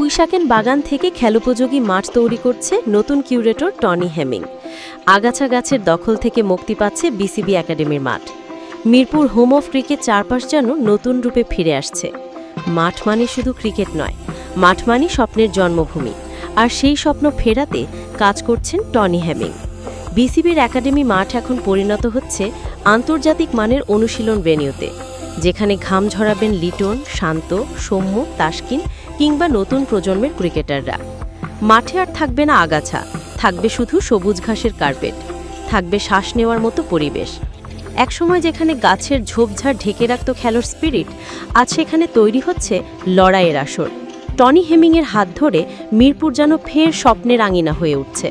পুঁইশাকেন বাগান থেকে খেলোপযোগী মাঠ তৈরি করছে নতুন কিউরেটর টনি হেমিং। আগাছা গাছের দখল থেকে মুক্তি পাচ্ছে বিসিবি একাডেমির মাঠ। মিরপুর হোম অফ ক্রিকেট চারপাশ যেন নতুন রূপে ফিরে আসছে। মাঠ মানে শুধু ক্রিকেট নয়, মাঠ মানে স্বপ্নের জন্মভূমি। আর সেই স্বপ্ন ফেরাতে কাজ করছেন টনি হ্যামিং বিসিবির একাডেমি মাঠ এখন পরিণত হচ্ছে আন্তর্জাতিক মানের অনুশীলন ভেন্যুতে। যেখানে ঘাম ঝরাবেন লিটন, শান্ত, সৌম্য, তাসকিন কিংবা নতুন প্রজন্মের ক্রিকেটাররা। মাঠে আর থাকবে না আগাছা, থাকবে শুধু সবুজ ঘাসের কার্পেট, থাকবে শ্বাস নেওয়ার মতো পরিবেশ। একসময় যেখানে গাছের ঝোপঝাড় ঢেকে রাখত খেলোর স্পিরিট, আজ সেখানে তৈরি হচ্ছে লড়াইয়ের আসর। টনি হেমিংয়ের হাত ধরে মিরপুর যেন ফের স্বপ্নের আঙিনা হয়ে উঠছে।